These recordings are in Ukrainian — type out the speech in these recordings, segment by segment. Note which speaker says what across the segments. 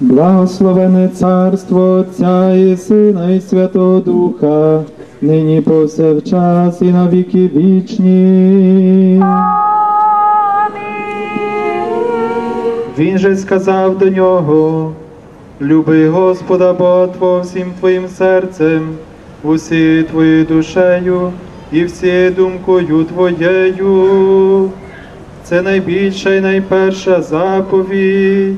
Speaker 1: Благословене царство Отця і Сина і Святого Духа, нині повсякчас і на віки вічні. Він же сказав до нього, люби Господа Бога Твого всім твоїм серцем, усією твоєю душею і всією думкою твоєю. Це найбільша і найперша заповідь,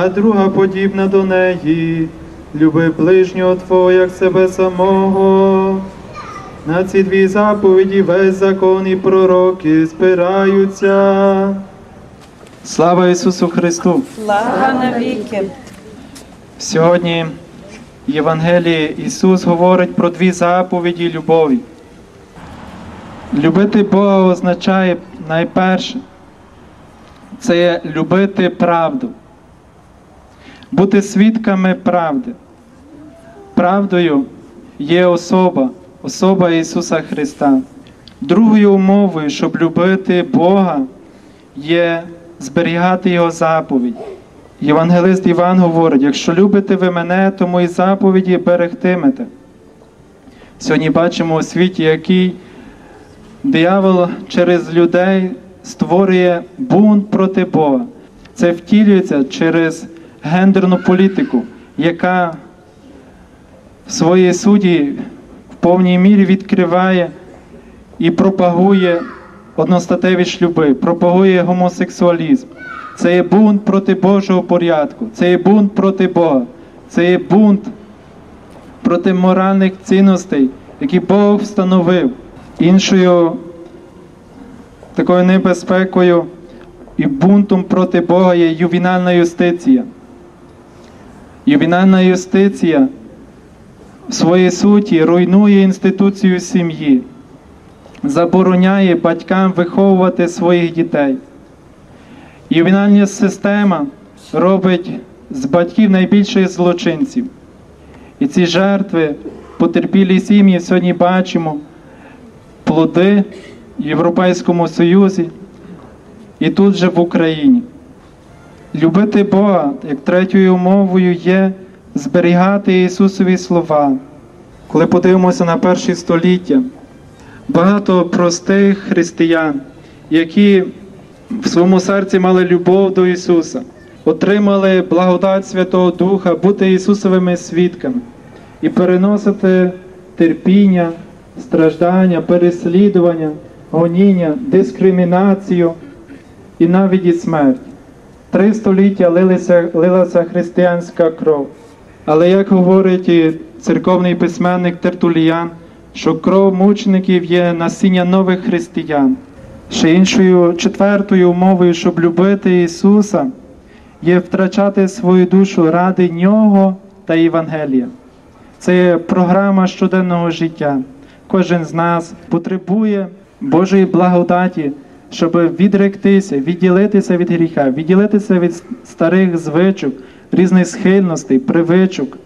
Speaker 1: а друга подібна до неї. Люби ближнього Твого, як себе самого. На ці дві заповіді весь закон і пророки спираються. Слава Ісусу Христу!
Speaker 2: Слава навіки.
Speaker 1: Сьогодні в Євангелії Ісус говорить про дві заповіді любові. Любити Бога означає найперше це є любити правду, бути свідками правди. Правдою є особа, особа Ісуса Христа. Другою умовою, щоб любити Бога, є зберігати Його заповідь. Євангелист Іван говорить: якщо любите ви мене, то мої заповіді берегтимете. Сьогодні бачимо у світі, який диявол через людей створює бунт проти Бога. Це втілюється через гендерну політику, яка в своїй суді в повній мірі відкриває і пропагує одностатеві шлюби, пропагує гомосексуалізм. Це є бунт проти Божого порядку, це є бунт проти Бога, це є бунт проти моральних цінностей, які Бог встановив. Іншою такою небезпекою і бунтом проти Бога є ювінальна юстиція. Ювінальна юстиція в своїй суті руйнує інституцію сім'ї, забороняє батькам виховувати своїх дітей. Ювінальна система робить з батьків найбільших злочинців. І ці жертви, потерпілі сім'ї, сьогодні бачимо плоди в Європейському Союзі і тут же в Україні. Любити Бога, як третьою умовою, є зберігати Ісусові слова. Коли подивимося на перші століття, багато простих християн, які в своєму серці мали любов до Ісуса, отримали благодать Святого Духа, бути Ісусовими свідками і переносити терпіння, страждання, переслідування, гоніння, дискримінацію і навіть і смерть. Три століття лилися, лилася християнська кров. Але як говорить церковний письменник Тертуліян, що кров мучеників є насіння нових християн. Ще іншою четвертою умовою, щоб любити Ісуса, є втрачати свою душу ради Нього та Євангелія. Це є програма щоденного життя. Кожен з нас потребує Божої благодаті, щоб відректися, відділитися від гріха, відділитися від старих звичок, різних схильностей, привичок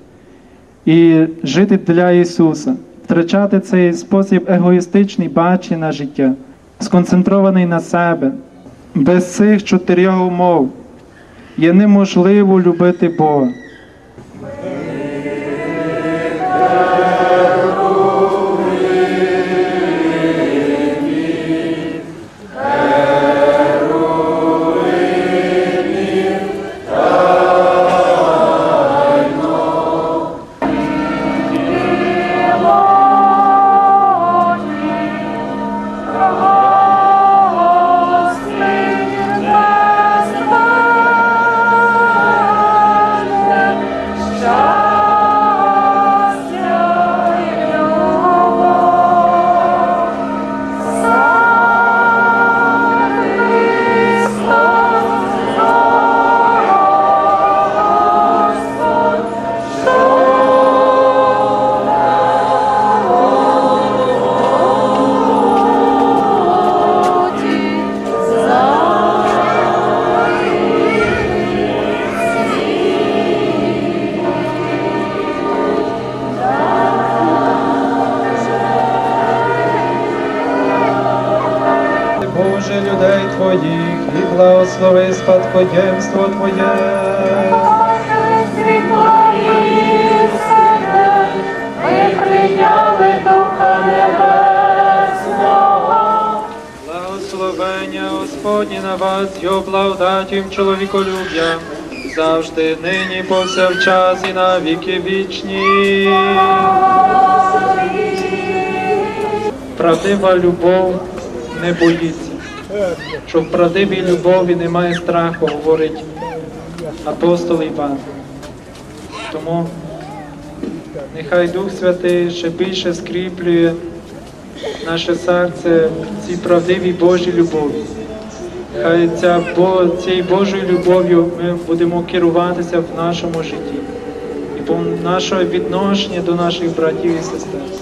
Speaker 1: і жити для Ісуса, втрачати цей спосіб егоїстичний бачення життя сконцентрований на себе. Без цих чотирьох умов є неможливо любити Бога. благослови спадкоємство Твоє. Ми прийняли Духа Небесного. Благословення Господні на вас, його благодатім чоловіколюб'ям. Завжди, нині, повсякчас і на віки вічні. Правдива любов не боїться що в правдивій любові немає страху, говорить апостол Іван. Тому нехай Дух Святий ще більше скріплює наше серце в цій правдивій Божій любові. Хай ця, цією Божою любов'ю ми будемо керуватися в нашому житті і по наше відношення до наших братів і сестер.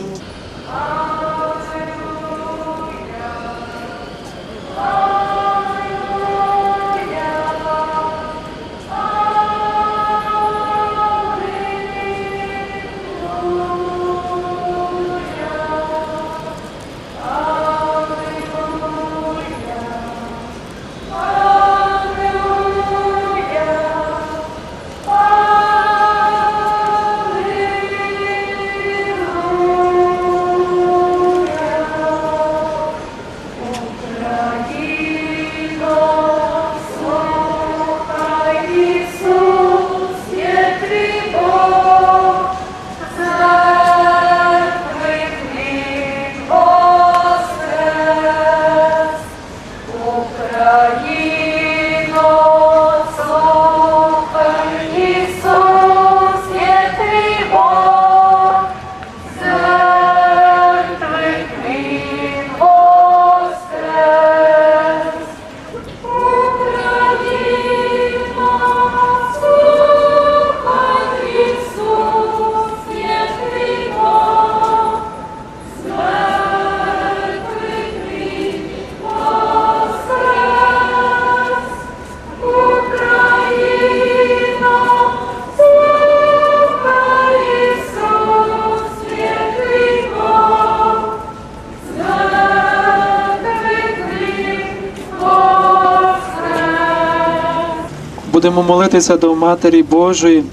Speaker 1: Будемо молитися до Матері Божої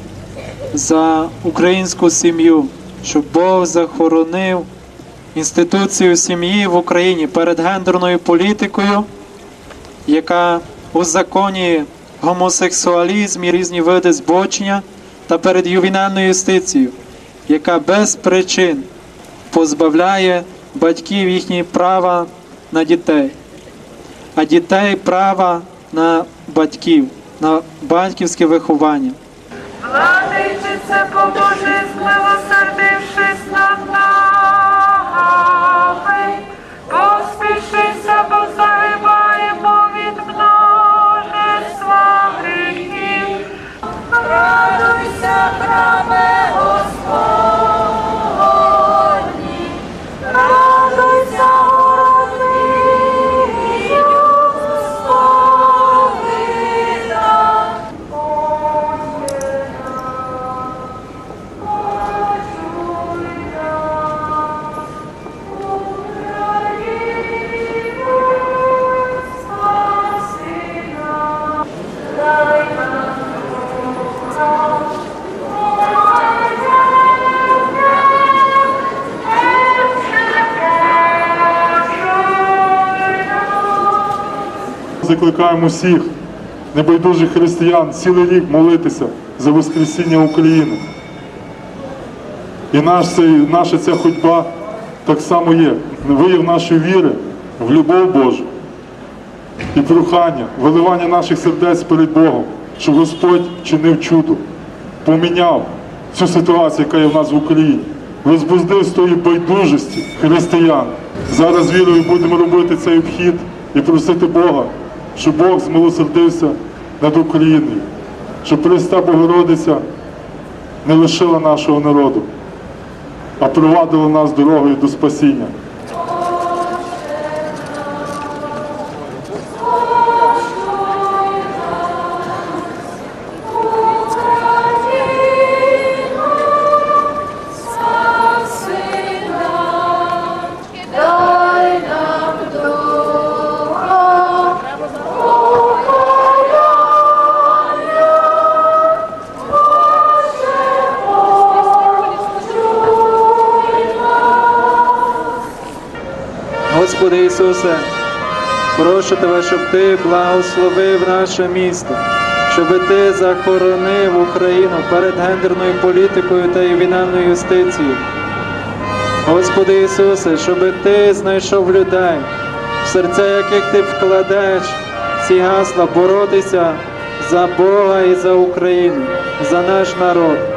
Speaker 1: за українську сім'ю, щоб Бог захоронив інституцію сім'ї в Україні перед гендерною політикою, яка узаконює гомосексуалізм і різні види збочення, та перед ювінальною юстицією, яка без причин позбавляє батьків їхніх права на дітей. А дітей права на батьків, на батьківське виховання.
Speaker 2: Владичице,
Speaker 3: Закликаємо всіх небайдужих християн цілий рік молитися за Воскресіння України. І наш наша ця ходьба так само є. Вияв нашої віри в любов Божу і прохання, виливання наших сердець перед Богом, щоб Господь чинив чудо, поміняв цю ситуацію, яка є в нас в Україні, розбуздив з тої байдужості християн. Зараз вірою будемо робити цей обхід і просити Бога, щоб Бог змилосердився над Україною, щоб Христа Богородиця не лишила нашого народу, а провадила нас дорогою до спасіння.
Speaker 1: Господи Ісусе, Прошу тебе, щоб ти благословив наше місто, щоб ти захоронив Україну перед гендерною політикою та ювінальною юстицією. Господи Ісусе, щоб ти знайшов людей, в серця яких ти вкладеш ці гасла боротися за Бога і за Україну, за наш народ.